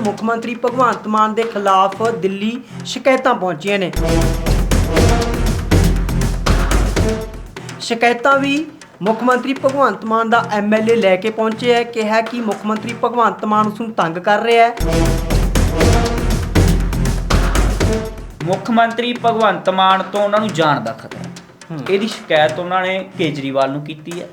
ਮੁੱਖ ਮੰਤਰੀ ਭਗਵੰਤ ਮਾਨ ਦੇ ਖਿਲਾਫ ਦਿੱਲੀ ਸ਼ਿਕਾਇਤਾਂ ਪਹੁੰਚੀਆਂ ਨੇ। ਸ਼ਿਕਾਇਤਾਂ ਵੀ ਮੁੱਖ ਮੰਤਰੀ ਭਗਵੰਤ ਮਾਨ ਦਾ ਐਮਐਲਏ ਲੈ ਕੇ ਪਹੁੰਚੇ ਹੈ। ਕਿਹਾ ਕਿ ਮੁੱਖ ਮੰਤਰੀ ਭਗਵੰਤ ਮਾਨ ਉਸ ਨੂੰ ਤੰਗ ਕਰ ਰਿਹਾ ਹੈ। ਮੁੱਖ ਮੰਤਰੀ ਭਗਵੰਤ ਮਾਨ ਤੋਂ ਉਹਨਾਂ ਨੂੰ ਜਾਣ ਦਾ ਖਤਰਾ। ਇਹਦੀ ਸ਼ਿਕਾਇਤ ਉਹਨਾਂ ਨੇ ਕੇਜਰੀਵਾਲ ਨੂੰ ਕੀਤੀ ਹੈ।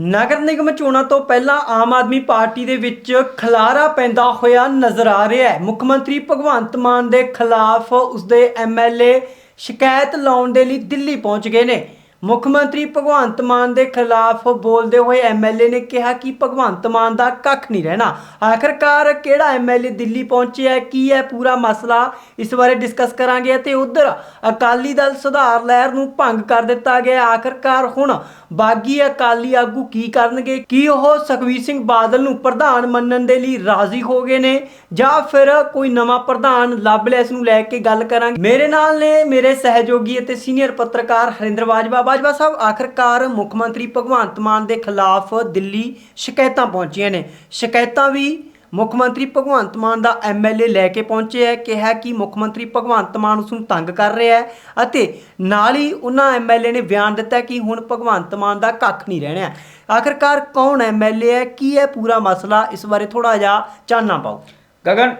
ਨਗਰ ਨਿਗਮ ਚੋਣਾਂ ਤੋਂ ਪਹਿਲਾਂ ਆਮ ਆਦਮੀ ਪਾਰਟੀ ਦੇ ਵਿੱਚ ਖਲਾਰਾ ਪੈਂਦਾ ਹੋਇਆ ਨਜ਼ਰ ਆ ਰਿਹਾ ਹੈ। ਮੁੱਖ ਮੰਤਰੀ ਭਗਵੰਤ ਮਾਨ ਦੇ ਖਿਲਾਫ ਉਸਦੇ ਐਮਐਲਏ ਸ਼ਿਕਾਇਤ ਲਾਉਣ ਦੇ ਲਈ ਦਿੱਲੀ ਪਹੁੰਚ ਗਏ ਨੇ। ਮੁੱਖ ਮੰਤਰੀ ਭਗਵੰਤ ਮਾਨ ਦੇ ਖਿਲਾਫ ਬੋਲਦੇ ਹੋਏ ਐਮਐਲਏ ਨੇ ਕਿਹਾ ਕਿ ਭਗਵੰਤ ਮਾਨ ਦਾ ਕੱਖ ਨਹੀਂ ਰਹਿਣਾ। ਆਖਰਕਾਰ ਕਿਹੜਾ ਐਮਐਲਏ ਦਿੱਲੀ ਪਹੁੰਚਿਆ ਹੈ ਕੀ ਹੈ ਪੂਰਾ ਮਸਲਾ? ਇਸ ਬਾਰੇ ਡਿਸਕਸ ਕਰਾਂਗੇ ਅਤੇ ਉਧਰ ਅਕਾਲੀ ਦਲ ਸੁਧਾਰ ਲਹਿਰ ਨੂੰ ਭੰਗ ਕਰ ਦਿੱਤਾ ਗਿਆ। ਹੈ। ਆਖਰਕਾਰ ਹੁਣ ਬਾਗੀ ਅਕਾਲੀ ਆਗੂ ਕੀ ਕਰਨਗੇ? ਕੀ ਉਹ ਸੁਖਬੀਰ ਸਿੰਘ ਬਾਦਲ ਨੂੰ ਪ੍ਰਧਾਨ ਮੰਨਣ ਦੇ ਲਈ ਰਾਜ਼ੀ ਹੋ ਗਏ ਨੇ? ਜਾਂ ਫਿਰ ਕੋਈ ਨਵਾਂ ਪ੍ਰਧਾਨ ਲੱਭ ਲਿਆ, ਇਸ ਨੂੰ ਲੈ ਕੇ ਗੱਲ ਕਰਾਂਗੇ। ਮੇਰੇ ਨਾਲ ਨੇ ਮੇਰੇ ਸਹਿਯੋਗੀ ਅਤੇ ਸੀਨੀਅਰ ਪੱਤਰਕਾਰ ਹਰਿੰਦਰ ਬਾਜਵਾ ਬਾਜਵਾ ਸਾਹਿਬ, ਆਖਰਕਾਰ ਮੁੱਖ ਮੰਤਰੀ ਭਗਵੰਤ ਮਾਨ ਦੇ ਖਿਲਾਫ ਦਿੱਲੀ ਸ਼ਿਕਾਇਤਾਂ ਪਹੁੰਚੀਆਂ ਨੇ। ਸ਼ਿਕਾਇਤਾਂ ਵੀ ਮੁੱਖ ਮੰਤਰੀ ਭਗਵੰਤ ਮਾਨ ਦਾ ਐਮਐਲਏ ਲੈ ਕੇ ਪਹੁੰਚੇ ਹੈ, ਕਿਹਾ ਕਿ ਮੁੱਖ ਮੰਤਰੀ ਭਗਵੰਤ ਮਾਨ ਉਸ ਨੂੰ ਤੰਗ ਕਰ ਰਿਹਾ ਹੈ ਅਤੇ ਨਾਲ ਹੀ ਉਹਨਾਂ ਐਮਐਲਏ ਨੇ ਬਿਆਨ ਦਿੱਤਾ ਕਿ ਹੁਣ ਭਗਵੰਤ ਮਾਨ ਦਾ ਕੱਖ ਨਹੀਂ ਰਹਿਣਾ ਹੈ। ਆਖਰਕਾਰ ਕੌਣ ਐਮਐਲਏ ਹੈ? ਕੀ ਹੈ ਪੂਰਾ ਮਸਲਾ? ਇਸ ਬਾਰੇ ਥੋੜਾ ਜਿਹਾ ਚਾਨਣਾ ਪਾਓ ਗਗਨ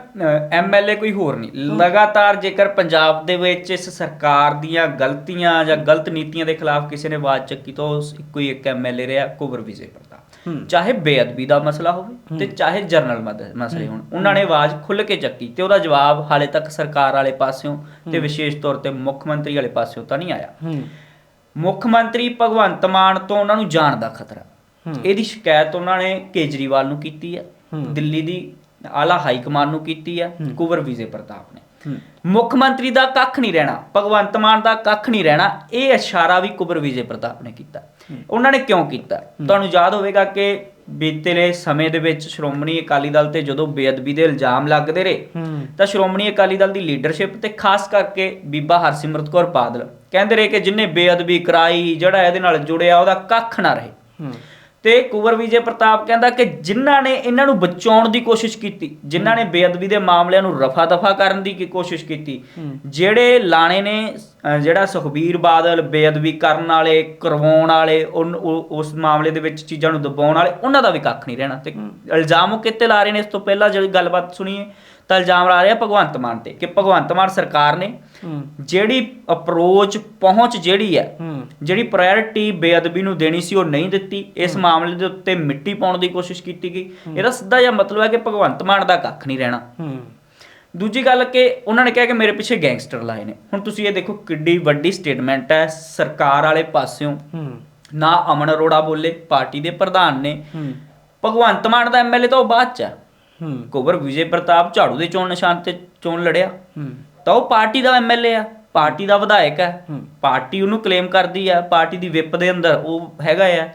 ਐਮਐਲਏ ਕੋਈ ਹੋਰ ਨਹੀਂ। ਲਗਾਤਾਰ ਜੇਕਰ ਪੰਜਾਬ ਦੇ ਵਿੱਚ ਇਸ ਸਰਕਾਰ ਦੀਆਂ ਗਲਤੀਆਂ ਜਾਂ ਗਲਤ ਨੀਤੀਆਂ ਦੇ ਖਿਲਾਫ ਕਿਸੇ ਨੇ ਆਵਾਜ਼ ਚੱਕੀ ਤਾਂ ਉਸ ਇੱਕੋ ਹੀ ਇੱਕ ਐਮਐਲਏ ਰਿਹਾ ਕੁਬਰ ਵਿਜੇ ਪ੍ਰਤਾਪ। ਚਾਹੇ ਬੇਅਦਬੀ ਦਾ ਮਸਲਾ ਹੋਵੇ ਤੇ ਚਾਹੇ ਜਰਨਲ ਮਸਲੇ ਹੋਣ ਉਹਨਾਂ ਨੇ ਆਵਾਜ਼ ਖੁੱਲ੍ਹ ਕੇ ਚੱਕੀ ਤੇ ਉਹਦਾ ਜਵਾਬ ਹਾਲੇ ਤੱਕ ਸਰਕਾਰ ਵਾਲੇ ਪਾਸਿਓਂ ਤੇ ਵਿਸ਼ੇਸ਼ ਤੌਰ ਤੇ ਮੁੱਖ ਮੰਤਰੀ ਵਾਲੇ ਪਾਸਿਓਂ ਤਾਂ ਨਹੀਂ ਆਇਆ। ਮੁੱਖ ਮੰਤਰੀ ਭਗਵੰਤ ਮਾਨ ਤੋਂ ਉਹਨਾਂ ਨੂੰ ਜਾਣ ਦਾ ਖਤਰਾ। ਇਹਦੀ ਸ਼ਿਕਾਇਤ ਉਹਨਾਂ ਨੇ ਕੇਜਰੀਵਾਲ ਨੂੰ ਕੀਤੀ ਹੈ। ਦਿੱਲੀ ਦੀ ਆਲਾ ਹਾਈ ਕਮਾਨ ਨੂੰ ਕੀਤੀ ਹੈ। ਕੁਵਰ ਵਿਜੇ ਪ੍ਰਤਾਪ ਨੇ। ਮੁੱਖ ਮੰਤਰੀ ਦਾ ਕੱਖ ਨਹੀਂ ਰਹਿਣਾ ਭਗਵੰਤ ਮਾਨ ਦਾ ਕੱਖ ਨਹੀਂ ਰਹਿਣਾ ਇਹ ਇਸ਼ਾਰਾ ਵੀ ਕੁਵਰ ਵਿਜੇ ਪ੍ਰਤਾਪ ਨੇ ਕੀਤਾ। ਉਹਨਾਂ ਨੇ ਕਿਉਂ ਕੀਤਾ? ਤੁਹਾਨੂੰ ਯਾਦ ਹੋਵੇਗਾ ਕਿ ਬੀਤੇਲੇ ਸਮੇਂ ਦੇ ਵਿੱਚ ਸ਼੍ਰੋਮਣੀ ਅਕਾਲੀ ਦਲ ਤੇ ਜਦੋਂ ਬੇਅਦਬੀ ਦੇ ਇਲਜ਼ਾਮ ਲੱਗਦੇ ਰਹੇ ਤਾਂ ਸ਼੍ਰੋਮਣੀ ਅਕਾਲੀ ਦਲ ਦੀ ਲੀਡਰਸ਼ਿਪ ਤੇ ਖਾਸ ਕਰਕੇ ਬੀਬਾ ਹਰਸਿਮਰਤ ਕੌਰ ਬਾਦਲ ਕਹਿੰਦੇ ਰਹੇ ਕਿ ਜਿਨੇ ਬੇਅਦਬੀ ਕਰਾਈ ਜਿਹੜਾ ਇਹਦੇ ਨਾਲ ਜੁੜਿਆ ਉਹਦਾ ਕੱਖ ਨਾ ਰਹੇ। ਤੇ ਕੁਵਰ ਵਿਜੇ ਪ੍ਰਤਾਪ ਕਹਿੰਦਾ ਕਿ ਜਿਨ੍ਹਾਂ ਨੇ ਇਹਨਾਂ ਨੂੰ ਬਚਾਉਣ ਦੀ ਕੋਸ਼ਿਸ਼ ਕੀਤੀ ਜਿਨ੍ਹਾਂ ਨੇ ਬੇਅਦਬੀ ਦੇ ਮਾਮਲਿਆਂ ਨੂੰ ਰਫਾ ਦਫਾ ਕਰਨ ਦੀ ਕੀ ਕੋਸ਼ਿਸ਼ ਕੀਤੀ ਜਿਹੜੇ ਲਾਣੇ ਨੇ ਜਿਹੜਾ ਸੁਖਬੀਰ ਬਾਦਲ ਬੇਅਦਬੀ ਕਰਨ ਵਾਲੇ ਕਰਵਾਉਣ ਵਾਲੇ ਉਸ ਮਾਮਲੇ ਦੇ ਵਿੱਚ ਚੀਜ਼ਾਂ ਨੂੰ ਦਬਾਉਣ ਵਾਲੇ ਉਹਨਾਂ ਦਾ ਵੀ ਕੱਖ ਨਹੀਂ ਰਹਿਣਾ। ਤੇ ਇਲਜ਼ਾਮ ਉਹ ਕਿੱਥੇ ਲਾ ਰਹੇ ਨੇ ਇਸ ਤੋਂ ਪਹਿਲਾਂ ਜਿਹੜੀ ਗੱਲਬਾਤ ਸੁਣੀਏ ਤਾਂ ਇਲਜ਼ਾਮ ਲਾ ਰਿਹਾ ਭਗਵੰਤ ਮਾਨ ਤੇ ਕਿ ਭਗਵੰਤ ਮਾਨ ਸਰਕਾਰ ਨੇ ਜਿਹੜੀ ਅਪਰੋਚ ਪਹੁੰਚ ਜਿਹੜੀ ਹੈ ਜਿਹੜੀ ਪ੍ਰਾਇੋਰਟੀ ਬੇਅਦਬੀ ਨੂੰ ਦੇਣੀ ਸੀ ਉਹ ਨਹੀਂ ਦਿੱਤੀ। ਇਸ ਮਾਮਲੇ ਦੇ ਉੱਤੇ ਮਿੱਟੀ ਪਾਉਣ ਦੀ ਕੋਸ਼ਿਸ਼ ਕੀਤੀ ਗਈ। ਇਹਦਾ ਸਿੱਧਾ ਜਿਹਾ ਮਤਲਬ ਹੈ ਕਿ ਭਗਵੰਤ ਮਾਨ ਦਾ ਕੱਖ ਨਹੀਂ ਰਹਿਣਾ। ਦੂਜੀ ਗੱਲ ਕਿ ਉਹਨਾਂ ਨੇ ਕਿਹਾ ਕਿ ਮੇਰੇ ਪਿੱਛੇ ਗੈਂਗਸਟਰ ਲਾਏ ਨੇ। ਹੁਣ ਤੁਸੀਂ ਇਹ ਦੇਖੋ ਕਿੱਡੀ ਵੱਡੀ ਸਟੇਟਮੈਂਟ ਹੈ ਸਰਕਾਰ ਵਾਲੇ ਪਾਸਿਓਂ ਨਾ ਅਮਨ ਅਰੋੜਾ ਬੋਲੇ ਪਾਰਟੀ ਦੇ ਪ੍ਰਧਾਨ ਨੇ। ਭਗਵੰਤ ਮਾਨ ਦਾ ਐਮਐਲਏ ਤਾਂ ਉਹ ਬਾਅਦ ਚ ਹੂੰ। ਕੁਬਰ ਵਿਜੇ ਪ੍ਰਤਾਪ ਝਾੜੂ ਦੇ ਚੋਣ ਨਿਸ਼ਾਨ ਤੇ ਚੋਣ ਲੜਿਆ। ਹੂੰ। ਤਾਂ ਉਹ ਪਾਰਟੀ ਦਾ ਐਮਐਲਏ ਆ ਪਾਰਟੀ ਦਾ ਵਿਧਾਇਕ ਹੈ। ਪਾਰਟੀ ਉਹਨੂੰ ਕਲੇਮ ਕਰਦੀ ਆ ਪਾਰਟੀ ਦੀ ਵਿਪ ਦੇ ਅੰਦਰ ਉਹ ਹੈਗਾ ਆ।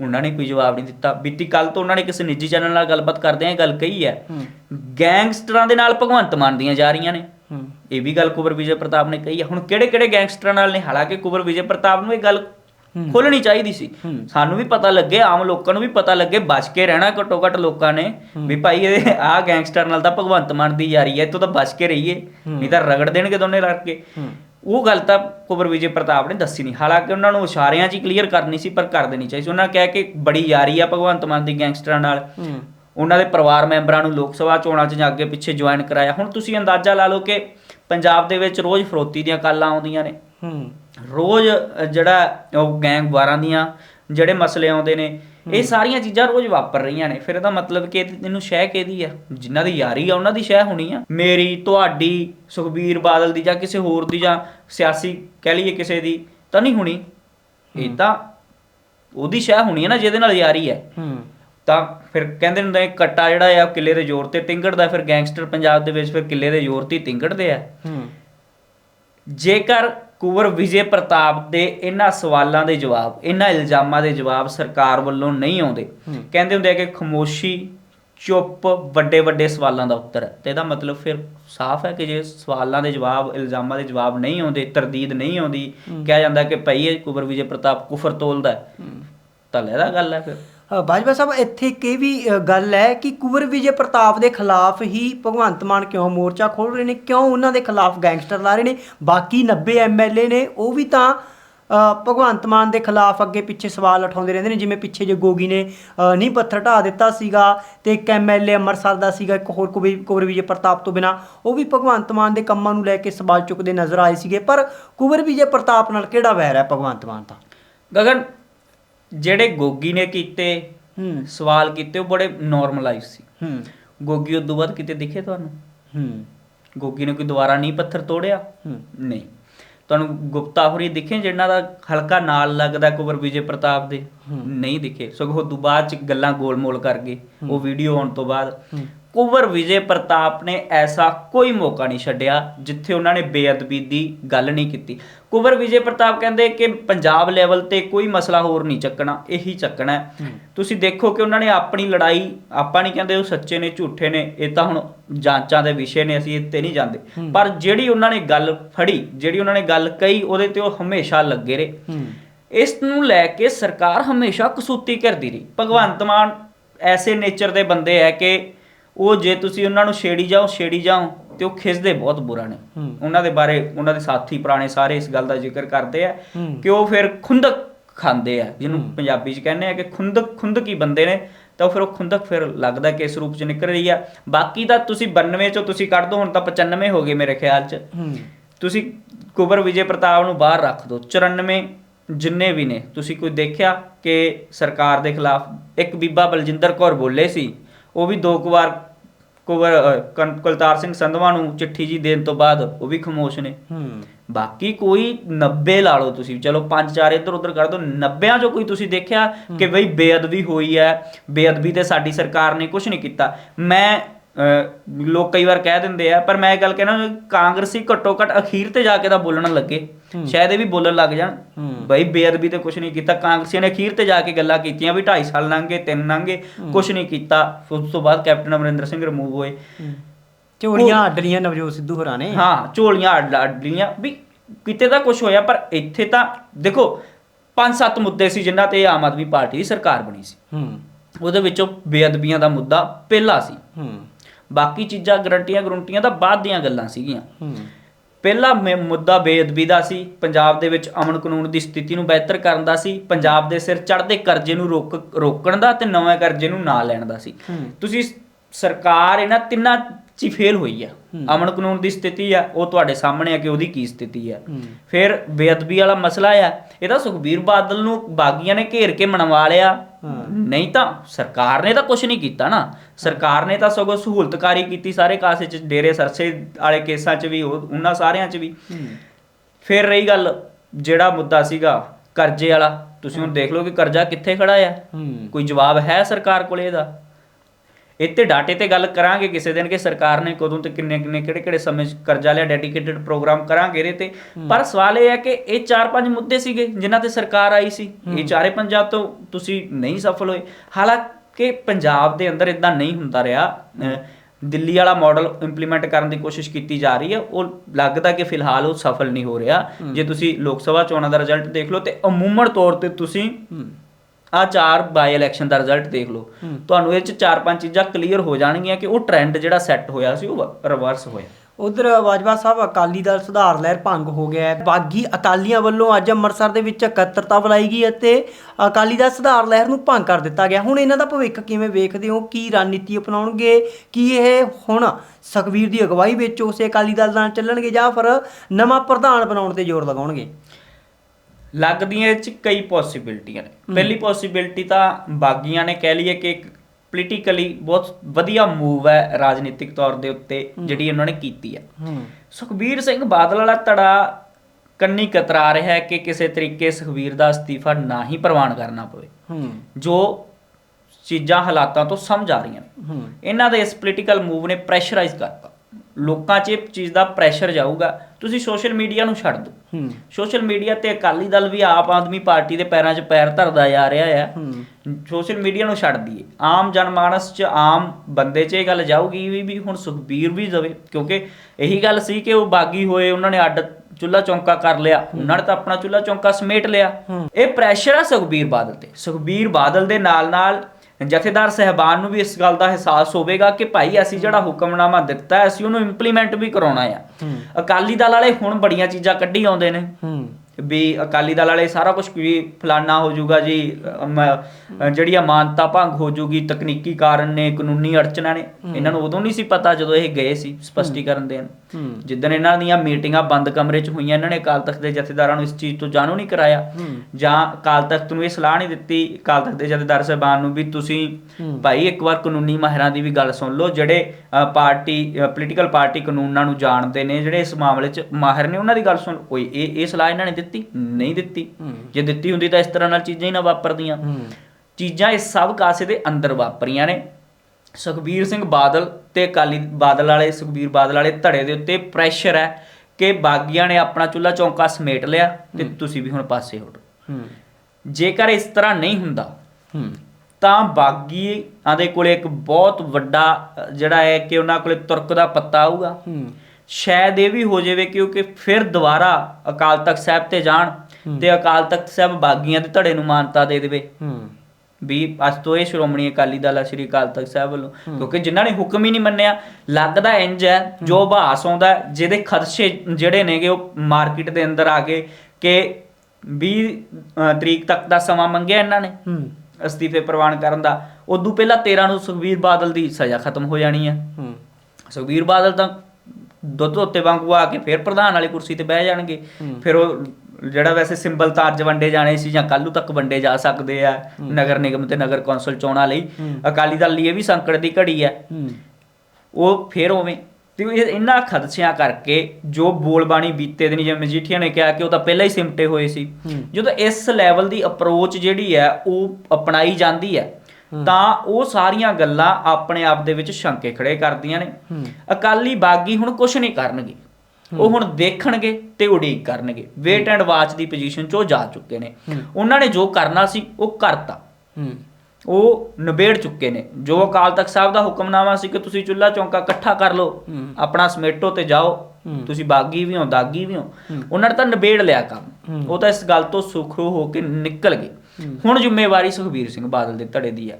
ਉਹਨਾਂ ਨੇ ਕੋਈ ਜਵਾਬ ਨਹੀਂ ਦਿੱਤਾ। ਬੀਤੀ ਕੱਲ ਤੋਂ ਉਹਨਾਂ ਨੇ ਕਿਸੇ ਨਿੱਜੀ ਚੈਨਲ ਨਾਲ ਗੱਲਬਾਤ ਕਰਦੇ ਆ ਇਹ ਗੱਲ ਕਹੀ ਹੈ। ਗੈਂਗਸਟਰਾਂ ਦੇ ਨਾਲ ਭਗਵੰਤ ਮਾਨ ਦੀਆਂ ਜਾ ਰਹੀਆਂ ਨੇ। ਇਹ ਵੀ ਗੱਲ ਕੁਬਰ ਵਿਜੇ ਪ੍ਰਤਾਪ ਨੇ ਕਹੀ ਹੁਣ ਕਿਹੜੇ ਕਿਹੜੇ ਗੈਂਗਸਟਰਾਂ ਨਾਲ ਨੇ? ਹਾਲਾਂਕਿ ਕੁਬਰ ਵਿਜੇ ਪ੍ਰਤਾਪ ਨੂੰ ਇਹ ਗੱਲ ਖੋਲਣੀ ਚਾਹੀਦੀ ਸੀ। ਸਾਨੂੰ ਵੀ ਪਤਾ ਲੱਗੇ ਆਮ ਲੋਕਾਂ ਨੂੰ ਵੀ ਪਤਾ ਲੱਗੇ ਬਚ ਕੇ ਰਹਿਣਾ ਘੱਟੋ ਘੱਟ ਲੋਕਾਂ ਨੇ। ਵੀ ਭਾਈ ਇਹ ਆਹ ਗੈਂਗਸਟਰ ਨਾਲ ਤਾਂ ਭਗਵੰਤ ਮਾਨ ਦੀ ਯਾਰੀ ਹੈ ਇੱਥੋਂ ਤਾਂ ਬਚ ਕੇ ਰਹੀਏ। ਨਹੀਂ ਤਾਂ ਰਗੜ ਦੇਣਗੇ ਦੋਨੇ ਲੜ ਕੇ। ਉਹ ਗੱਲ ਤਾਂ ਕੁਬਰ ਵਿਜੇ ਪ੍ਰਤਾਪ ਨੇ ਦੱਸੀ ਨਹੀਂ। ਹਾਲਾਂਕਿ ਉਹਨਾਂ ਨੂੰ ਇਸ਼ਾਰਿਆਂ 'ਚ ਹੀ ਕਲੀਅਰ ਕਰਨੀ ਸੀ ਪਰ ਕਰ ਦੇਣੀ ਚਾਹੀਦੀ ਸੀ। ਉਹਨਾਂ ਨੇ ਕਿਹਾ ਕਿ ਬੜੀ ਯਾਰੀ ਆ ਭਗਵੰਤ ਮਾਨ ਦੀ ਗੈਂਗਸਟਰਾਂ ਨਾਲ। ਉਹਨਾਂ ਦੇ ਪਰਿਵਾਰ ਮੈਂਬਰਾਂ ਨੂੰ ਲੋਕ ਸਭਾ ਚੋਣਾਂ 'ਚ ਜਾਂ ਅੱਗੇ ਪਿੱਛੇ ਜੁਆਇਨ ਕਰਾਇਆ। ਹੁਣ ਤੁਸੀਂ ਅੰਦਾਜ਼ਾ ਲਾ ਲਓ ਕਿ ਪੰਜਾਬ ਦੇ ਵਿੱਚ ਰੋਜ਼ ਫਰੋਤੀ ਦੀਆਂ ਕਾਲਾਂ ਆਉਂਦੀਆਂ ਨੇ। ਰੋਜ਼ ਜਿਹੜਾ ਉਹ ਗੈਂਗ ਵਾਰਾਂ ਦੀਆਂ ਜਿਹੜੇ ਮਸਲੇ ਆਉਂਦੇ ਨੇ ਇਹ ਸਾਰੀਆਂ ਚੀਜ਼ਾਂ ਰੋਜ਼ ਵਾਪਰ ਰਹੀਆਂ ਨੇ। ਫਿਰ ਇਹਦਾ ਮਤਲਬ ਕਿ ਇਹ- ਇਹਨੂੰ ਸ਼ਹਿ ਕਿਹਦੀ ਆ? ਜਿਨ੍ਹਾਂ ਦੀ ਯਾਰੀ ਆ ਉਹਨਾਂ ਦੀ ਸ਼ਹਿ ਹੋਣੀ ਆ। ਮੇਰੀ ਤੁਹਾਡੀ ਸੁਖਬੀਰ ਬਾਦਲ ਦੀ ਜਾਂ ਕਿਸੇ ਹੋਰ ਦੀ ਜਾਂ ਸਿਆਸੀ ਕਹਿ ਲਈਏ ਕਿਸੇ ਦੀ ਤਾਂ ਨਹੀਂ ਹੋਣੀ। ਇਹ ਤਾਂ ਉਹਦੀ ਸ਼ਹਿ ਹੋਣੀ ਹੈ ਨਾ ਜਿਹਦੇ ਨਾਲ ਯਾਰੀ ਹੈ ਹੂੰ। ਤਾਂ ਫਿਰ ਕਹਿੰਦੇ ਹੁੰਦੇ ਕੱਟਾ ਜਿਹੜਾ ਆ ਕਿੱਲੇ ਦੇ ਜ਼ੋਰ ਤੇ ਤਿੰਗੜਦਾ ਫਿਰ ਗੈਂਗਸਟਰ ਪੰਜਾਬ ਦੇ ਵਿੱਚ ਫਿਰ ਕਿੱਲੇ ਦੇ ਜ਼ੋਰ ਤੇ ਤਿੰਗੜਦੇ ਆ। ਹੂੰ। ਜੇਕਰ ਕੁਵਰ ਵਿਜੇ ਪ੍ਰਤਾਪ ਦੇ ਇਹਨਾਂ ਸਵਾਲਾਂ ਦੇ ਜਵਾਬ ਇਹਨਾਂ ਇਲਜ਼ਾਮਾਂ ਦੇ ਜਵਾਬ ਸਰਕਾਰ ਵੱਲੋਂ ਨਹੀਂ ਆਉਂਦੇ। ਕਹਿੰਦੇ ਹੁੰਦੇ ਆ ਕਿ ਖਮੋਸ਼ੀ ਚੁੱਪ ਵੱਡੇ ਵੱਡੇ ਸਵਾਲਾਂ ਦਾ ਉੱਤਰ ਹੈ। ਤੇ ਇਹਦਾ ਮਤਲਬ ਫਿਰ ਸਾਫ਼ ਹੈ ਕਿ ਜੇ ਸਵਾਲਾਂ ਦੇ ਜਵਾਬ ਇਲਜ਼ਾਮਾਂ ਦੇ ਜਵਾਬ ਨਹੀਂ ਆਉਂਦੇ ਤਰਦੀਦ ਨਹੀਂ ਆਉਂਦੀ ਕਿਹਾ ਜਾਂਦਾ ਕਿ ਭਈ ਇਹ ਕੁਵਰ ਵਿਜੇ ਪ੍ਰਤਾਪ ਕੁਫਰ ਤੋਲਦਾ ਤਾਂ ਲੈਦਾ ਗੱਲ ਹੈ ਫਿਰ। ਬਾਜਵਾ ਸਾਹਿਬ ਇੱਥੇ ਇੱਕ ਇਹ ਵੀ ਗੱਲ ਹੈ ਕਿ ਕੁਵਰ ਵਿਜੇ ਪ੍ਰਤਾਪ ਦੇ ਖਿਲਾਫ ਹੀ ਭਗਵੰਤ ਮਾਨ ਕਿਉਂ ਮੋਰਚਾ ਖੋਲ ਰਹੇ ਨੇ? ਕਿਉਂ ਉਹਨਾਂ ਦੇ ਖਿਲਾਫ ਗੈਂਗਸਟਰ ਲਾ ਰਹੇ ਨੇ? ਬਾਕੀ 90 ਐਮਐਲਏ ਨੇ ਉਹ ਵੀ ਤਾਂ ਭਗਵੰਤ ਮਾਨ ਦੇ ਖਿਲਾਫ ਅੱਗੇ ਪਿੱਛੇ ਸਵਾਲ ਉਠਾਉਂਦੇ ਰਹਿੰਦੇ ਨੇ ਜਿਵੇਂ ਪਿੱਛੇ ਜੇ ਗੋਗੀ ਨੇ ਅ, ਨੀਂਹ ਪੱਥਰ ਢਾ ਦਿੱਤਾ ਸੀਗਾ ਤੇ ਇੱਕ ਐਮਐਲਏ ਅੰਮ੍ਰਿਤਸਰ ਦਾ ਸੀਗਾ ਇੱਕ ਹੋਰ ਕੁਵੀ- ਕੁਵਰ ਵਿਜੇ ਪ੍ਰਤਾਪ ਤੋਂ ਬਿਨਾ ਉਹ ਵੀ ਭਗਵੰਤ ਮਾਨ ਦੇ ਕੰਮਾਂ ਨੂੰ ਲੈ ਕੇ ਸਵਾਲ ਚੁੱਕਦੇ ਨਜ਼ਰ ਆਏ ਸੀਗੇ। ਪਰ ਕੁਵਰ ਵਿਜੇ ਪ੍ਰਤਾਪ ਨਾਲ ਕਿਹੜਾ ਵੈਰ ਹੈ ਭਗਵੰਤ ਮਾਨ ਦਾ? ਗਗਨ ਜਿਹੜੇ ਗੋਗੀ ਨੇ ਕੀਤੇ ਹੂੰ। ਸਵਾਲ ਕੀਤੇ ਉਹ ਬੜੇ ਨਾਰਮਲਾਈਜ਼ ਸੀ। ਹੂੰ। ਗੋਗੀ ਉਦੋਂ ਬਾਅਦ ਕਿਤੇ ਦਿਖੇ ਤੁਹਾਨੂੰ? ਹੂੰ। ਗੋਗੀ ਨੇ ਕੋਈ ਦੁਬਾਰਾ ਨਹੀਂ ਪੱਥਰ ਤੋੜਿਆ? ਹੂੰ। ਨਹੀਂ। ਤੁਹਾਨੂੰ ਗੁਪਤਾ ਹੋਰੀ ਦਿਖੇ ਜਿਨ੍ਹਾਂ ਦਾ ਹਲਕਾ ਨਾਲ ਲੱਗਦਾ ਕੁਵਰ ਵਿਜੇ ਪ੍ਰਤਾਪ ਦੇ? ਨਹੀਂ ਦਿਖੇ। ਸਗੋਂ ਉਦੋਂ ਬਾਅਦ ਚ ਗੱਲਾਂ ਗੋਲਮੋਲ ਕਰ ਗਏ। ਉਹ ਵੀਡੀਓ ਆਉਣ ਤੋਂ ਬਾਅਦ। ਕੁਵਰ ਵਿਜੇ ਪ੍ਰਤਾਪ ਨੇ ਐਸਾ ਕੋਈ ਮੌਕਾ ਨਹੀਂ ਛੱਡਿਆ ਜਿੱਥੇ ਉਹਨਾਂ ਨੇ ਬੇਅਦਬੀ ਦੀ ਗੱਲ ਨਹੀਂ ਕੀਤੀ। ਕੁਵਰ ਵਿਜੇ ਪ੍ਰਤਾਪ ਕਹਿੰਦੇ ਕਿ ਪੰਜਾਬ ਲੈਵਲ ਤੇ ਕੋਈ ਮਸਲਾ ਹੋਰ ਨਹੀਂ ਚੱਕਣਾ ਇਹੀ ਚੱਕਣਾ ਤੁਸੀਂ ਦੇਖੋ ਕਿ ਉਹਨਾਂ ਨੇ ਆਪਣੀ ਲੜਾਈ ਆਪਾਂ ਨਹੀਂ ਕਹਿੰਦੇ ਉਹ ਸੱਚੇ ਨੇ ਝੂਠੇ ਨੇ ਇਹ ਤਾਂ ਹੁਣ ਜਾਂਚਾਂ ਦੇ ਵਿਸ਼ੇ ਨੇ ਅਸੀਂ ਇੱਥੇ ਨਹੀਂ ਜਾਂਦੇ। ਪਰ ਜਿਹੜੀ ਉਹਨਾਂ ਨੇ ਗੱਲ ਫੜੀ ਜਿਹੜੀ ਉਹਨਾਂ ਨੇ ਗੱਲ ਕਹੀ ਉਹਦੇ ਤੇ ਉਹ ਹਮੇਸ਼ਾ ਲੱਗੇ ਰਹੇ। ਇਸ ਨੂੰ ਲੈ ਕੇ ਸਰਕਾਰ ਹਮੇਸ਼ਾ ਕਸੂਤੀ ਕਰਦੀ ਰਹੀ। ਭਗਵੰਤ ਮਾਨ ਐਸੇ ਨੇਚਰ ਦੇ ਬੰਦੇ ਹੈ ਕਿ ਉਹ ਜੇ ਤੁਸੀਂ ਉਹਨਾਂ ਨੂੰ ਛੇੜੀ ਜਾਓ ਛੇੜੀ ਜਾਓ ਤੇ ਉਹ ਖਿੱਚਦੇ ਬਹੁਤ ਬੁਰਾ ਨੇ। ਉਹਨਾਂ ਦੇ ਬਾਰੇ ਉਹਨਾਂ ਦੇ ਸਾਥੀ ਪੁਰਾਣੇ ਸਾਰੇ ਇਸ ਗੱਲ ਦਾ ਜ਼ਿਕਰ ਕਰਦੇ ਆ। ਕਿ ਉਹ ਫਿਰ ਖੁੰਦਕ ਖਾਂਦੇ ਆ ਜਿਹਨੂੰ ਪੰਜਾਬੀ 'ਚ ਕਹਿੰਦੇ ਆ ਕਿ ਖੁੰਦਕ ਖੁੰਦਕੀ ਬੰਦੇ ਨੇ ਤਾਂ ਫਿਰ ਉਹ ਖੁੰਦਕ ਫਿਰ ਲੱਗਦਾ ਕਿ ਇਸ ਰੂਪ 'ਚ ਨਿਕਲ ਰਹੀ ਆ। ਬਾਕੀ ਤਾਂ ਤੁਸੀਂ 92 ਚੋਂ ਤੁਸੀਂ ਕੱਢ ਦੋ ਹੁਣ ਤਾਂ 95 ਹੋ ਗਏ ਮੇਰੇ ਖਿਆਲ 'ਚ। ਤੁਸੀਂ ਕੁਬਰ ਵਿਜੇ ਪ੍ਰਤਾਪ ਨੂੰ ਬਾਹਰ ਰੱਖ ਦਿਓ 94 ਜਿੰਨੇ ਵੀ ਨੇ। ਤੁਸੀਂ ਕੋਈ ਦੇਖਿਆ ਕਿ ਸਰਕਾਰ ਦੇ ਖਿਲਾਫ ਇੱਕ ਬੀਬਾ ਬਲਜਿੰਦਰ ਕੌਰ ਬੋਲੇ ਸੀ ਉਹ ਵੀ ਦੋ ਕੁ ਵਾਰ ਕਨ- ਕੁਲਤਾਰ ਸਿੰਘ ਸੰਧਵਾ ਨੂੰ ਚਿੱਠੀ ਜੀ ਦੇਣ ਤੋਂ ਬਾਅਦ ਉਹ ਵੀ ਖਮੋਸ਼ ਨੇ। ਹੂੰ। ਬਾਕੀ ਕੋਈ 90 ਲਾ ਲਓ ਤੁਸੀਂ ਚਲੋ ਪੰਜ ਚਾਰ ਇੱਧਰ ਉੱਧਰ ਕਰ ਦਿਓ 90 ਚੋਂ ਕੋਈ ਤੁਸੀਂ ਦੇਖਿਆ ਕਿ ਬਈ ਬੇਅਦਬੀ ਹੋਈ ਹੈ ਬੇਅਦਬੀ ਤੇ ਸਾਡੀ ਸਰਕਾਰ ਨੇ ਕੁਝ ਨਹੀਂ ਕੀਤਾ। ਮੈਂ ਲੋਕ ਕਈ ਵਾਰ ਕਹਿ ਦਿੰਦੇ ਆ ਪਰ ਮੈਂ ਇਹ ਗੱਲ ਕਹਿਣਾ ਕਾਂਗਰਸੀ ਘੱਟੋ ਘੱਟ ਅਖੀਰ ਤੇ ਜਾ ਕੇ ਤਾਂ ਬੋਲਣ ਲੱਗੇ। ਸ਼ਾਇਦ ਇਹ ਵੀ ਬੋਲਣ ਲੱਗ ਜਾਣ। ਬਈ ਬੇਅਦਬੀ ਤੇ ਕੁਝ ਨਹੀਂ ਕੀਤਾ। ਕਾਂਗਰਸੀਆਂ ਨੇ ਅਖੀਰ ਤੇ ਜਾ ਕੇ ਗੱਲਾਂ ਕੀਤੀਆਂ ਵੀ 2.5 ਸਾਲ ਲੰਘ ਗਏ 3 ਲੰਘ ਕੁਝ ਨਹੀਂ ਕੀਤਾ। ਉਸ ਤੋਂ ਬਾਅਦ ਕੈਪਟਨ ਅਮਰਿੰਦਰ ਸਿੰਘ ਰਿਮੂਵ ਹੋਏ। ਚੋਰੀਆਂ ਅੱਡਲੀਆਂ ਨਵਜੋਤ ਸਿੱਧੂ ਹੋਰਾਂ ਨੇ। ਹਾਂ ਝੋਲੀਆਂ ਅੱਡ ਅੱਡ ਲੀਆਂ। ਵੀ ਕਿਤੇ ਤਾਂ ਕੁਝ ਹੋਇਆ ਪਰ ਇੱਥੇ ਤਾਂ ਦੇਖੋ ਪੰਜ ਸੱਤ ਮੁੱਦੇ ਸੀ ਜਿਨ੍ਹਾਂ ਤੇ ਆਮ ਆਦਮੀ ਪਾਰਟੀ ਦੀ ਸਰਕਾਰ ਬਣੀ ਸੀ। ਹੂੰ। ਉਹਦੇ ਵਿੱਚੋਂ ਬੇਅਦਬੀਆਂ ਦਾ ਮੁੱਦਾ ਪਹਿਲਾ ਸੀ। ਹੂੰ। ਬਾਕੀ ਚੀਜ਼ਾਂ ਗਰੰਟੀਆਂ ਗਰੰਟੀਆਂ ਤਾਂ ਬਾਅਦ ਦੀਆਂ ਗੱਲਾਂ ਸੀਗੀਆਂ। ਪਹਿਲਾ ਮੁੱਦਾ ਬੇਅਦਬੀ ਦਾ ਸੀ ਪੰਜਾਬ ਦੇ ਵਿੱਚ ਅਮਨ ਕਾਨੂੰਨ ਦੀ ਸਥਿਤੀ ਨੂੰ ਬਿਹਤਰ ਕਰਨ ਦਾ ਸੀ ਪੰਜਾਬ ਦੇ ਸਿਰ ਚੜ੍ਹਦੇ ਕਰਜ਼ੇ ਨੂੰ ਰੋਕ ਰੋਕਣ ਦਾ ਤੇ ਨਵੇਂ ਕਰਜ਼ੇ ਨੂੰ ਨਾ ਲੈਣ ਦਾ ਸੀ। ਤੁਸੀਂ ਸਰਕਾਰ ਇਹਨਾਂ ਤਿੰਨਾਂ ਚ ਫੇਲ ਹੋਈ ਆ। ਅਮਨ ਕਾਨੂੰਨ ਦੀ ਸਥਿਤੀ ਆ ਉਹ ਤੁਹਾਡੇ ਸਾਹਮਣੇ ਆ ਕਿ ਉਹਦੀ ਕੀ ਸਥਿਤੀ ਆ। ਫਿਰ ਬੇਅਦਬੀ ਵਾਲਾ ਮਸਲਾ ਆ ਇਹ ਤਾਂ ਸੁਖਬੀਰ ਬਾਦਲ ਨੂੰ ਬਾਗੀਆਂ ਨੇ ਘੇਰ ਕੇ ਮਨਵਾ ਲਿਆ। ਨਹੀਂ ਤਾਂ ਸਰਕਾਰ ਨੇ ਤਾਂ ਕੁਝ ਨਹੀਂ ਕੀਤਾ ਨਾ। ਸਰਕਾਰ ਨੇ ਤਾਂ ਸਗੋਂ ਸਹੂਲਤਕਾਰੀ ਕੀਤੀ ਸਾਰੇ ਕਾਸੇ ਚ ਡੇਰੇ ਸਰਸੇ ਵਾਲੇ ਕੇਸਾਂ ਚ ਵੀ ਉਹ- ਉਹਨਾਂ ਸਾਰਿਆਂ ਚ ਵੀ। ਫਿਰ ਰਹੀ ਗੱਲ ਜਿਹੜਾ ਮੁੱਦਾ ਸੀਗਾ ਕਰਜ਼ੇ ਵਾਲਾ ਤੁਸੀਂ ਹੁਣ ਦੇਖ ਲਓ ਕਿ ਕਰਜ਼ਾ ਕਿੱਥੇ ਖੜਾ ਆ। ਹੂੰ। ਕੋਈ ਜਵਾਬ ਹੈ ਸਰਕਾਰ ਕੋਲ ਇਹਦਾ? ਇੱਥੇ ਡਾਟੇ ਤੇ ਗੱਲ ਕਰਾਂਗੇ ਕਿਸੇ ਦਿਨ ਕਿ ਸਰਕਾਰ ਨੇ ਕਦੋਂ ਤੇ ਕਿੰਨੇ ਕਿੰਨੇ ਕਿਹੜੇ ਕਿਹੜੇ ਸਮੇਂ ਕਰਜ਼ਾ ਲਿਆ ਡੈਡੀਕੇਟਿਡ ਪ੍ਰੋਗਰਾਮ ਕਰਾਂਗੇ ਇਹਦੇ ਤੇ। ਪਰ ਸਵਾਲ ਇਹ ਹੈ ਕਿ ਇਹ ਚਾਰ ਪੰਜ ਮੁੱਦੇ ਸੀਗੇ ਜਿਨ੍ਹਾਂ ਤੇ ਸਰਕਾਰ ਆਈ ਸੀ। ਇਹ ਚਾਰੇ ਪੰਜਾਬ ਤੋਂ ਤੁਸੀਂ ਨਹੀਂ ਸਫਲ ਹੋਏ। ਹਾਲਾਂਕਿ ਪੰਜਾਬ ਦੇ ਅੰਦਰ ਇਦਾਂ ਨਹੀਂ ਹੁੰਦਾ ਰਿਹਾ। ਦਿੱਲੀ ਵਾਲਾ ਮਾਡਲ ਇੰਪਲੀਮੈਂਟ ਕਰਨ ਦੀ ਕੋਸ਼ਿਸ਼ ਕੀਤੀ ਜਾ ਰਹੀ ਹੈ। ਉਹ ਲੱਗਦਾ ਕਿ ਫਿਲਹਾਲ ਉਹ ਸਫਲ ਨਹੀਂ ਹੋ ਰਿਹਾ। ਜੇ ਤੁਸੀਂ ਲੋਕ ਸਭਾ ਚੋਣਾਂ ਦਾ ਰਿਜ਼ਲਟ ਦੇਖ ਲਓ ਤੇ ਅਮੂਮਨ ਤੌਰ ਤੇ ਤੁਸੀਂ ਆ ਚਾਰ ਬਾਈ ਇਲੈਕਸ਼ਨ ਦਾ ਰਿਜ਼ਲਟ ਦੇਖ ਲਓ। ਤੁਹਾਨੂੰ ਇਹ ਚ ਚਾਰ ਪੰਜ ਚੀਜ਼ਾਂ ਕਲੀਅਰ ਹੋ ਜਾਣਗੀਆਂ ਕਿ ਉਹ ਟ੍ਰੈਂਡ ਜਿਹੜਾ ਸੈੱਟ ਹੋਇਆ ਸੀ ਉਹ ਰਿਵਰਸ ਹੋਇਆ। ਉਧਰ ਬਾਜਵਾ ਸਾਹਿਬ ਅਕਾਲੀ ਦਲ ਸੁਧਾਰ ਲਹਿਰ ਭੰਗ ਹੋ ਗਿਆ ਹੈ। ਬਾਗੀ ਅਕਾਲੀਆਂ ਵੱਲੋਂ ਅੱਜ ਅੰਮ੍ਰਿਤਸਰ ਦੇ ਵਿੱਚ ਇਕੱਤਰਤਾ ਬੁਲਾਈ ਗਈ ਅਤੇ ਅਕਾਲੀ ਦਲ ਸੁਧਾਰ ਲਹਿਰ ਨੂੰ ਭੰਗ ਕਰ ਦਿੱਤਾ ਗਿਆ। ਹੁਣ ਇਹਨਾਂ ਦਾ ਭਵਿੱਖ ਕਿਵੇਂ ਵੇਖਦੇ ਹੋ? ਕੀ ਰਣਨੀਤੀ ਅਪਣਾਉਣਗੇ? ਕੀ ਇਹ ਹੁਣ ਸੁਖਬੀਰ ਦੀ ਅਗਵਾਈ ਵਿੱਚ ਉਸੇ ਅਕਾਲੀ ਦਲ ਨਾਲ ਚੱਲਣਗੇ ਜਾਂ ਫਿਰ ਨਵਾਂ ਪ੍ਰਧਾਨ ਬਣਾਉਣ ਤੇ ਜ਼ੋਰ ਲਗਾਉਣਗੇ? ਲੱਗਦੀਆਂ ਇਹ ਚ ਕਈ ਪੋਸਿਬਿਲਟੀਆਂ ਨੇ। ਪਹਿਲੀ ਪੋਸਿਬਿਲਟੀ ਤਾਂ ਬਾਗੀਆਂ ਨੇ ਕਹਿ ਲਈਏ ਕਿ ਇੱਕ ਪੋਲੀਟੀਕਲੀ ਬਹੁਤ ਵਧੀਆ ਮੂਵ ਹੈ ਰਾਜਨੀਤਿਕ ਤੌਰ ਦੇ ਉੱਤੇ ਜਿਹੜੀ ਉਹਨਾਂ ਨੇ ਕੀਤੀ ਹੈ। ਸੁਖਬੀਰ ਸਿੰਘ ਬਾਦਲ ਵਾਲਾ ਧੜਾ ਕੰਨੀ ਕਤਰਾ ਰਿਹਾ ਹੈ ਕਿ ਕਿਸੇ ਤਰੀਕੇ ਸੁਖਬੀਰ ਦਾ ਅਸਤੀਫਾ ਨਾ ਹੀ ਪ੍ਰਵਾਨ ਕਰਨਾ ਪਵੇ। ਜੋ ਚੀਜ਼ਾਂ ਹਾਲਾਤਾਂ ਤੋਂ ਸਮਝ ਆ ਰਹੀਆਂ ਨੇ। ਇਹਨਾਂ ਦੇ ਇਸ ਪੋਲੀਟੀਕਲ ਮੂਵ ਨੇ ਪ੍ਰੈਸ਼ਰਾਈਜ਼ ਕਰਤਾ। ਲੋਕਾਂ 'ਚ ਇਹ ਚੀਜ਼ ਦਾ ਪ੍ਰੈਸ਼ਰ ਜਾਊਗਾ ਤੁਸੀਂ ਸੋਸ਼ਲ ਮੀਡੀਆ ਨੂੰ ਛੱਡ ਦਿਓ। ਸੋਸ਼ਲ ਮੀਡੀਆ ਤੇ ਅਕਾਲੀ ਦਲ ਵੀ ਆਪ ਆਦਮੀ ਪਾਰਟੀ ਦੇ ਪੈਰਾਂ 'ਚ ਪੈਰ ਧਰਦਾ ਜਾ ਰਿਹਾ ਆ। ਸੋਸ਼ਲ ਮੀਡੀਆ ਨੂੰ ਛੱਡ ਦਈਏ। ਆਮ ਜਨਮਾਨਸ 'ਚ ਆਮ ਬੰਦੇ 'ਚ ਇਹ ਗੱਲ ਜਾਊਗੀ ਵੀ ਵੀ ਹੁਣ ਸੁਖਬੀਰ ਵੀ ਦਵੇ ਕਿਉਂਕਿ ਇਹੀ ਗੱਲ ਸੀ ਕਿ ਉਹ ਬਾਗੀ ਹੋਏ ਉਹਨਾਂ ਨੇ ਅੱਡ ਚੁੱਲਾ ਚੌਂਕਾ ਕਰ ਲਿਆ। ਉਹਨਾਂ ਨੇ ਤਾਂ ਆਪਣਾ ਚੁੱਲਾ ਚੌਂਕਾ ਸਮੇਟ ਲਿਆ। ਇਹ ਪ੍ਰੈਸ਼ਰ ਆ ਸੁਖਬੀਰ ਬਾਦਲ ਤੇ। ਸੁਖਬੀਰ ਬਾਦਲ ਦੇ ਨਾਲ ਨਾਲ ਜਥੇਦਾਰ ਸਹਿਬਾਨ ਨੂੰ ਵੀ ਇਸ ਗੱਲ ਦਾ ਅਹਿਸਾਸ ਹੋਵੇਗਾ ਕਿ ਭਾਈ ਅਸੀਂ ਜਿਹੜਾ ਹੁਕਮਨਾਮਾ ਦਿੱਤਾ ਹੈ, ਅਸੀਂ ਉਹਨੂੰ ਇੰਪਲੀਮੈਂਟ ਵੀ ਕਰਾਉਣਾ ਆ। ਅਕਾਲੀ ਦਲ ਵਾਲੇ ਹੁਣ ਬੜੀਆਂ ਚੀਜ਼ਾਂ ਕੱਢੀ ਆਉਂਦੇ ਨੇ। ਵੀ ਅਕਾਲੀ ਦਲ ਵਾਲੇ ਸਾਰਾ ਕੁਝ ਵੀ ਫਲਾਨਾ ਹੋ ਜਾਊਗਾ ਜੀ ਜਿਹੜੀ ਅਮਾਨਤਾ ਭੰਗ ਹੋ ਜਾਊਗੀ ਤਕਨੀਕੀ ਕਾਰਨ ਨੇ ਕਾਨੂੰਨੀ ਅੜਚਨਾਂ ਨੇ ਇਹਨਾਂ ਨੂੰ ਉਦੋਂ ਨਹੀਂ ਸੀ ਪਤਾ ਜਦੋਂ ਇਹ ਗਏ ਸੀ ਸਪਸ਼ਟੀਕਰਨ ਦੇਣ। ਜਿੱਦਣ ਇਹਨਾਂ ਦੀਆਂ ਮੀਟਿੰਗਾਂ ਬੰਦ ਕਮਰੇ 'ਚ ਹੋਈਆਂ ਇਹਨਾਂ ਨੇ ਅਕਾਲ ਤਖਤ ਦੇ ਜਥੇਦਾਰਾਂ ਨੂੰ ਇਸ ਚੀਜ਼ ਤੋਂ ਜਾਣੂ ਨਹੀਂ ਕਰਾਇਆ। ਜਾਂ ਅਕਾਲ ਤਖਤ ਨੂੰ ਇਹ ਸਲਾਹ ਨਹੀਂ ਦਿੱਤੀ ਅਕਾਲ ਤਖਤ ਦੇ ਜਥੇਦਾਰ ਸਾਹਿਬਾਨ ਨੂੰ ਵੀ ਤੁਸੀਂ ਭਾਈ ਇੱਕ ਵਾਰ ਕਾਨੂੰਨੀ ਮਾਹਿਰਾਂ ਦੀ ਵੀ ਗੱਲ ਸੁਣ ਲਓ ਜਿਹੜੇ ਪਾਰਟੀ ਪੋਲੀਟੀਕਲ ਪਾਰਟੀ ਕਾਨੂੰਨਾਂ ਨੂੰ ਜਾਣਦੇ ਨੇ ਜਿਹੜੇ ਇਸ ਮਾਮਲੇ 'ਚ ਮਾਹਿਰ ਨੇ ਉਹਨਾਂ ਦੀ ਗੱਲ ਸੁਣ ਕੋਈ ਇਹ ਇਹ ਸਲਾਹ ਇਹਨਾਂ ਨੇ ਦਿੱਤੀ ਨਹੀਂ ਦਿੱਤੀ। ਜੇ ਦਿੱਤੀ ਹੁੰਦੀ ਤਾਂ ਇਸ ਤਰ੍ਹਾਂ ਨਾਲ ਚੀਜ਼ਾਂ ਹੀ ਨਾ ਵਾਪਰਦੀਆਂ। ਚੀਜ਼ਾਂ ਇਸ ਸਭ ਕਾਸੇ ਦੇ ਅੰਦਰ ਵਾਪਰੀਆਂ ਨੇ। ਸੁਖਬੀਰ ਸਿੰਘ ਬਾਦਲ ਤੇ ਅਕਾਲੀ ਬਾਦਲ ਵਾਲੇ ਸੁਖਬੀਰ ਬਾਦਲ ਵਾਲੇ ਧੜੇ ਦੇ ਉੱਤੇ ਪ੍ਰੈਸ਼ਰ ਹੈ ਕਿ ਬਾਗੀਆਂ ਨੇ ਆਪਣਾ ਚੁੱਲਾ ਚੌਂਕਾ ਸਮੇਟ ਲਿਆ ਤੇ ਤੁਸੀਂ ਵੀ ਹੁਣ ਪਾਸੇ ਹਟੋ ਜੇਕਰ ਇਸ ਤਰ੍ਹਾਂ ਨਹੀਂ ਹੁੰਦਾ ਤਾਂ ਬਾਗੀਆਂ ਦੇ ਕੋਲੇ ਇੱਕ ਬਹੁਤ ਵੱਡਾ ਜਿਹੜਾ ਹੈ ਕਿ ਉਹਨਾਂ ਕੋਲੇ ਤੁਰਕ ਦਾ ਪੱਤਾ ਆਊਗਾ। ਸ਼ਾਇਦ ਇਹ ਵੀ ਹੋ ਜਾਵੇ ਕਿਉਂਕਿ ਫਿਰ ਦੁਬਾਰਾ ਅਕਾਲ ਤਖਤ ਸਾਹਿਬ ਤੇ ਜਾਣ ਤੇ ਅਕਾਲ ਤਖਤ ਸਾਹਿਬ ਬਾਗੀਆਂ ਦੇ ਧੜੇ ਨੂੰ ਮਾਨਤਾ ਦੇ ਦੇਵੇ। ਹੂੰ। ਵੀ ਅੱਜ ਤੋਂ ਇਹ ਸ਼੍ਰੋਮਣੀ ਅਕਾਲੀ ਦਲ ਆ ਸ਼੍ਰੀ ਅਕਾਲ ਤਖਤ ਸਾਹਿਬ ਵੱਲੋਂ। ਕਿਉਂਕਿ ਜਿਨ੍ਹਾਂ ਨੇ ਹੁਕਮ ਹੀ ਨਹੀਂ ਮੰਨਿਆ ਲੱਗਦਾ ਇੰਜ ਹੈ ਜੋ ਭਾਸ ਆਉਂਦਾ ਜਿਹਦੇ ਖਦਸ਼ੇ ਜਿਹੜੇ ਨੇਗੇ ਉਹ ਮਾਰਕੀਟ ਦੇ ਅੰਦਰ ਆ ਗਏ ਕਿ 20 ਅ, ਤਰੀਕ ਤੱਕ ਦਾ ਸਮਾਂ ਮੰਗਿਆ ਇਹਨਾਂ ਨੇ ਹੂੰ। ਅਸਤੀਫੇ ਪ੍ਰਵਾਨ ਕਰਨ ਦਾ। ਉਦੋਂ ਪਹਿਲਾਂ 13 ਨੂੰ ਸੁਖਬੀਰ ਬਾਦਲ ਦੀ ਸਜ਼ਾ ਖਤਮ ਹੋ ਜਾਣੀ ਹੈ। ਹੂੰ। ਸੁਖਬੀਰ ਬਾਦਲ ਤਾਂ ਦੁੱਧ ਉੱਤੇ ਵਾਂਗੂ ਆ ਕੇ ਫਿਰ ਪ੍ਰਧਾਨ ਵਾਲੀ ਕੁਰਸੀ ਤੇ ਬਹਿ ਜਾਣਗੇ। ਫਿਰ ਉਹ ਜਿਹੜਾ ਵੈਸੇ ਸਿੰਬਲ ਤਾਂ ਅੱਜ ਵੰਡੇ ਜਾਣੇ ਸੀ ਜਾਂ ਕੱਲ੍ਹ ਨੂੰ ਤੱਕ ਵੰਡੇ ਜਾ ਸਕਦੇ ਆ ਨਗਰ ਨਿਗਮ ਤੇ ਨਗਰ ਕੌਂਸਲ ਚੋਣਾਂ ਲਈ। ਅਕਾਲੀ ਦਲ ਲਈ ਇਹ ਵੀ ਸੰਕਟ ਦੀ ਘੜੀ ਹੈ। ਉਹ ਫਿਰ ਉਵੇਂ ਤੇ ਇਹ- ਇਹਨਾਂ ਖਦਸ਼ਿਆਂ ਕਰਕੇ ਜੋ ਬੋਲਬਾਣੀ ਬੀਤੇ ਦਿਨ ਜਿਵੇਂ ਮਜੀਠੀਆ ਨੇ ਕਿਹਾ ਕਿ ਉਹ ਤਾਂ ਪਹਿਲਾਂ ਹੀ ਸਿਮਟੇ ਹੋਏ ਸੀ। ਜਦੋਂ ਇਸ ਲੈਵਲ ਦੀ ਅਪਰੋਚ ਜਿਹੜੀ ਹੈ ਉਹ ਅਪਣਾਈ ਜਾਂਦੀ ਹੈ ਤਾਂ ਉਹ ਸਾਰੀਆਂ ਗੱਲਾਂ ਆਪਣੇ ਆਪ ਦੇ ਵਿੱਚ ਸ਼ੰਕੇ ਖੜੇ ਕਰਦੀਆਂ ਨੇ। ਅਕਾਲੀ ਬਾਗੀ ਹੁਣ ਕੁਝ ਨਹੀਂ ਕਰਨਗੇ। ਉਹ ਹੁਣ ਦੇਖਣਗੇ ਤੇ ਉਡੀਕ ਕਰਨਗੇ। ਵੇਟ ਐਂਡ ਵਾਚ ਦੀ ਪੋਜੀਸ਼ਨ 'ਚ ਉਹ ਜਾ ਚੁੱਕੇ ਨੇ। ਉਹਨਾਂ ਨੇ ਜੋ ਕਰਨਾ ਸੀ ਉਹ ਕਰਤਾ। ਉਹ ਨਿਬੇੜ ਚੁੱਕੇ ਨੇ। ਜੋ ਅਕਾਲ ਤਖਤ ਸਾਹਿਬ ਦਾ ਹੁਕਮਨਾਮਾ ਸੀ ਕਿ ਤੁਸੀਂ ਚੁੱਲਾ ਚੌਂਕਾ ਇਕੱਠਾ ਕਰ ਲਓ ਆਪਣਾ ਸਮੇਟੋ ਤੇ ਜਾਓ ਤੁਸੀਂ ਬਾਗੀ ਵੀ ਹੋ ਦਾਗੀ ਵੀ ਹੋ। ਉਹਨਾਂ ਨੇ ਤਾਂ ਨਿਬੇੜ ਲਿਆ ਕੰਮ। ਉਹ ਤਾਂ ਇਸ ਗੱਲ ਤੋਂ ਸੁਖਰੂ ਹੋ ਕੇ ਨਿਕਲ ਗਏ। ਹੁਣ ਜ਼ਿੰਮੇਵਾਰੀ ਸੁਖਬੀਰ ਸਿੰਘ ਬਾਦਲ ਦੇ ਧੜੇ ਦੀ ਹੈ।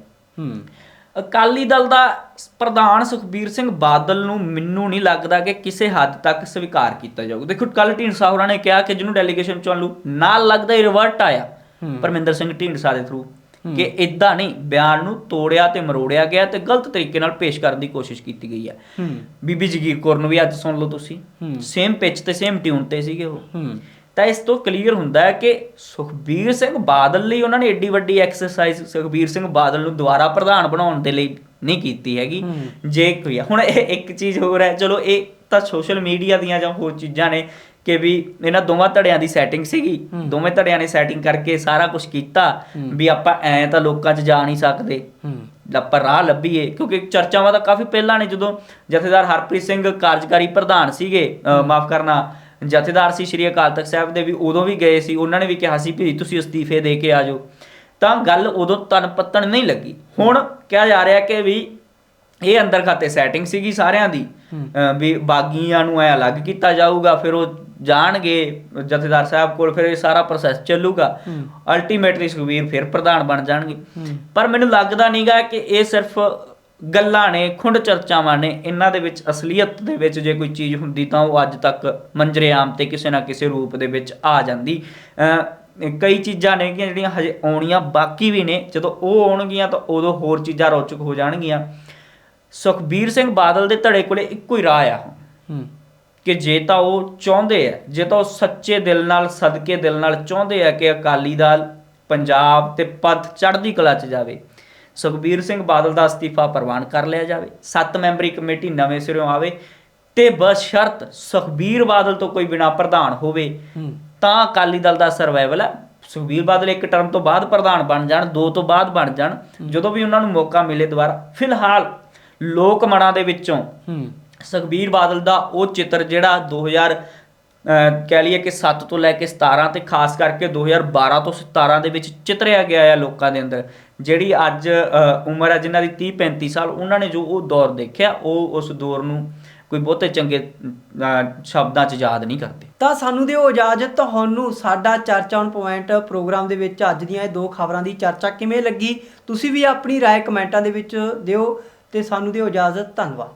ਅਕਾਲੀ ਦਲ ਦਾ ਪ੍ਰਧਾਨ ਸੁਖਬੀਰ ਸਿੰਘ ਬਾਦਲ ਨੂੰ ਮੈਨੂੰ ਨਹੀਂ ਲੱਗਦਾ ਕਿ ਕਿਸੇ ਹੱਦ ਤੱਕ ਸਵੀਕਾਰ ਕੀਤਾ ਜਾਊਗਾ ਦੇਖੋ ਕੱਲ ਢੀਂਡਸਾ ਹੋਰਾਂ ਨੇ ਕਿਹਾ ਕਿ ਜਿਹਨੂੰ ਡੈਲੀਗੇਸ਼ਨ ਚੁਣ ਲੂ ਨਾਲ ਲੱਗਦਾ ਹੀ ਰਿਵਰਟ ਆਇਆ ਪਰਮਿੰਦਰ ਸਿੰਘ ਢੀਂਡਸਾ ਦੇ ਥਰੂ ਕਿ ਇਦਾਂ ਨਹੀਂ ਬਿਆਨ ਨੂੰ ਤੋੜਿਆ ਤੇ ਮਰੋੜਿਆ ਗਿਆ ਤੇ ਗਲਤ ਤਰੀਕੇ ਨਾਲ ਪੇਸ਼ ਕਰਨ ਦੀ ਕੋਸ਼ਿਸ਼ ਕੀਤੀ ਗਈ ਹੈ। ਬੀਬੀ ਜਗੀਰ ਕੌਰ ਨੂੰ ਵੀ ਅੱਜ ਸੁਣ ਲਓ ਤੁਸੀਂ। ਸੇਮ ਪਿਚ ਤੇ ਸੇਮ ਟਿਊਨ ਤੇ ਸੀਗੇ ਉਹ। ਤਾਂ ਇਸ ਤੋਂ ਕਲੀਅਰ ਹੁੰਦਾ ਹੈ ਕਿ ਸੁਖਬੀਰ ਸਿੰਘ ਬਾਦਲ ਲਈ ਉਹਨਾਂ ਨੇ ਏਡੀ ਵੱਡੀ ਐਕਸਰਸਾਈਜ਼ ਸੁਖਬੀਰ ਸਿੰਘ ਬਾਦਲ ਨੂੰ ਦੁਬਾਰਾ ਪ੍ਰਧਾਨ ਬਣਾਉਣ ਦੇ ਲਈ ਨਹੀਂ ਕੀਤੀ ਹੈਗੀ। ਜੇ ਕੋਈ ਆ। ਹੁਣ ਇਹ ਇੱਕ ਚੀਜ਼ ਹੋਰ ਹੈ ਚਲੋ ਇਹ ਤਾਂ ਸੋਸ਼ਲ ਮੀਡੀਆ ਦੀਆਂ ਜਾਂ ਹੋਰ ਚੀਜ਼ਾਂ ਨੇ ਕਿ ਵੀ ਇਹਨਾਂ ਦੋਵਾਂ ਧੜਿਆਂ ਦੀ ਸੈਟਿੰਗ ਸੀਗੀ। ਦੋਵੇਂ ਧੜਿਆਂ ਨੇ ਸੈਟਿੰਗ ਕਰਕੇ ਸਾਰਾ ਕੁਝ ਕੀਤਾ ਵੀ ਆਪਾਂ ਐ ਤਾਂ ਲੋਕਾਂ 'ਚ ਜਾ ਨਹੀਂ ਸਕਦੇ। ਆਪਾਂ ਰਾਹ ਲੱਭੀਏ। ਕਿਉਂਕਿ ਚਰਚਾਵਾਂ ਤਾਂ ਕਾਫੀ ਪਹਿਲਾਂ ਨੇ ਜਦੋਂ ਜਥੇਦਾਰ ਹਰਪ੍ਰੀਤ ਸਿੰਘ ਕਾਰਜਕਾਰੀ ਪ੍ਰਧਾਨ ਸੀਗੇ ਮਾਫ ਕਰਨਾ ਜਥੇਦਾਰ ਸੀ ਸ਼੍ਰੀ ਅਕਾਲ ਤਖਤ ਸਾਹਿਬ ਦੇ ਵੀ ਉਦੋਂ ਵੀ ਗਏ ਸੀ ਉਹਨਾਂ ਨੇ ਵੀ ਕਿਹਾ ਸੀ ਵੀ ਤੁਸੀਂ ਅਸਤੀਫੇ ਦੇ ਕੇ ਆ ਜਾਓ। ਤਾਂ ਗੱਲ ਉਦੋਂ ਤਨ ਪੱਤਣ ਨਹੀਂ ਲੱਗੀ। ਹੁਣ ਕਿਹਾ ਜਾ ਰਿਹਾ ਕਿ ਵੀ ਇਹ ਅੰਦਰ ਖਾਤੇ ਸੈਟਿੰਗ ਸੀਗੀ ਸਾਰਿਆਂ ਦੀ। ਵੀ ਬਾਗੀਆਂ ਨੂੰ ਐ ਅਲੱਗ ਕੀਤਾ ਜਾਊਗਾ ਫਿਰ ਉਹ ਜਾਣਗੇ ਜਥੇਦਾਰ ਸਾਹਿਬ ਕੋਲ ਫਿਰ ਇਹ ਸਾਰਾ ਪ੍ਰੋਸੈਸ ਚੱਲੂਗਾ। ਅਲਟੀਮੇਟਲੀ ਸੁਖਵੀਰ ਫਿਰ ਪ੍ਰਧਾਨ ਬਣ ਜਾਣਗੇ। ਪਰ ਮੈਨੂੰ ਲੱਗਦਾ ਨਹੀਂਗਾ ਕਿ ਇਹ ਸਿਰਫ ਗੱਲਾਂ ਨੇ ਖੁੰਡ ਚਰਚਾਵਾਂ ਨੇ ਇਹਨਾਂ ਦੇ ਵਿੱਚ ਅਸਲੀਅਤ ਦੇ ਵਿੱਚ ਜੇ ਕੋਈ ਚੀਜ਼ ਹੁੰਦੀ ਤਾਂ ਉਹ ਅੱਜ ਤੱਕ ਮੰਜਰੇ ਆਮ ਤੇ ਕਿਸੇ ਨਾ ਕਿਸੇ ਰੂਪ ਦੇ ਵਿੱਚ ਆ ਜਾਂਦੀ। ਕਈ ਚੀਜ਼ਾਂ ਨੇ ਕਿ ਜਿਹੜੀਆਂ ਹਜੇ ਆਉਣੀਆਂ ਬਾਕੀ ਵੀ ਨੇ ਜਦੋਂ ਉਹ ਆਉਣਗੀਆਂ ਤਾਂ ਉਦੋਂ ਹੋਰ ਚੀਜ਼ਾਂ ਰੌਚਕ ਹੋ ਜਾਣਗੀਆਂ। ਸੁਖਬੀਰ ਸਿੰਘ ਬਾਦਲ ਦੇ ਧੜੇ ਕੋਲੇ ਇੱਕੋ ਹੀ ਰਾਹ ਆ। ਕਿ ਜੇ ਤਾਂ ਉਹ ਚਾਹੁੰਦੇ ਆ ਜੇ ਤਾਂ ਉਹ ਸੱਚੇ ਦਿਲ ਨਾਲ ਸਦਕੇ ਦਿਲ ਨਾਲ ਚਾਹੁੰਦੇ ਆ ਕਿ ਅਕਾਲੀ ਦਲ ਪੰਜਾਬ ਤੇ ਪੱਥ ਚੜ੍ਹਦੀ ਕਲਾ 'ਚ ਜਾਵੇ ਸੁਖਬੀਰ ਸਿੰਘ ਬਾਦਲ ਦਾ ਅਸਤੀਫਾ ਪ੍ਰਵਾਨ ਕਰ ਲਿਆ ਜਾਵੇ ਸੱਤ ਮੈਂਬਰੀ ਕਮੇਟੀ ਨਵੇਂ ਸਿਰੋਂ ਆਵੇ ਤੇ ਬਸ਼ਰਤ ਸੁਖਬੀਰ ਬਾਦਲ ਤੋਂ ਕੋਈ ਬਿਨਾ ਪ੍ਰਧਾਨ ਹੋਵੇ ਤਾਂ ਅਕਾਲੀ ਦਲ ਦਾ ਸਰਵਾਈਵਲ ਹੈ। ਸੁਖਬੀਰ ਬਾਦਲ ਇੱਕ ਟਰਮ ਤੋਂ ਬਾਅਦ ਪ੍ਰਧਾਨ ਬਣ ਜਾਣ ਦੋ ਤੋਂ ਬਾਅਦ ਬਣ ਜਾਣ ਜਦੋਂ ਵੀ ਉਹਨਾਂ ਨੂੰ ਮੌਕਾ ਮਿਲੇ ਦੁਬਾਰਾ। ਫਿਲਹਾਲ ਲੋਕ ਮਨਾਂ ਦੇ ਵਿੱਚੋਂ ਸੁਖਬੀਰ ਬਾਦਲ ਦਾ ਉਹ ਚਿੱਤਰ ਜਿਹੜਾ 2000 ਅਹ ਕਹਿ ਲਈਏ ਕਿ 7 ਤੋਂ ਲੈ ਕੇ 17 ਤੇ ਖਾਸ ਕਰਕੇ 2012 ਤੋਂ 17 ਦੇ ਵਿੱਚ ਚਿਤਰਿਆ ਗਿਆ ਹੈ ਲੋਕਾਂ ਦੇ ਅੰਦਰ ਜਿਹੜੀ ਅੱਜ ਅਹ, ਉਮਰ ਹੈ ਜਿਨ੍ਹਾਂ ਦੀ 30 35 ਸਾਲ ਉਹਨਾਂ ਨੇ ਜੋ ਉਹ ਦੌਰ ਦੇਖਿਆ ਉਹ ਉਸ ਦੌਰ ਨੂੰ ਕੋਈ ਬਹੁਤੇ ਚੰਗੇ ਅਹ, ਸ਼ਬਦਾਂ 'ਚ ਯਾਦ ਨਹੀਂ ਕਰਦੇ ਤਾਂ ਸਾਨੂੰ ਦਿਓ ਇਜਾਜ਼ਤ ਤੁਹਾਨੂੰ ਸਾਡਾ ਚਰਚਾ ਔਨ ਪੁਆਇੰਟ ਪ੍ਰੋਗਰਾਮ ਦੇ ਵਿੱਚ ਅੱਜ ਦੀਆਂ ਇਹ ਦੋ ਖਬਰਾਂ ਦੀ ਚਰਚਾ ਕਿਵੇਂ ਲੱਗੀ ਤੁਸੀਂ ਵੀ ਆਪਣੀ رائے ਕਮੈਂਟਾਂ ਦੇ ਵਿੱਚ ਦਿਓ ਤੇ ਸਾਨੂੰ ਦਿਓ ਇਜਾਜ਼ਤ ਧੰਨਵਾਦ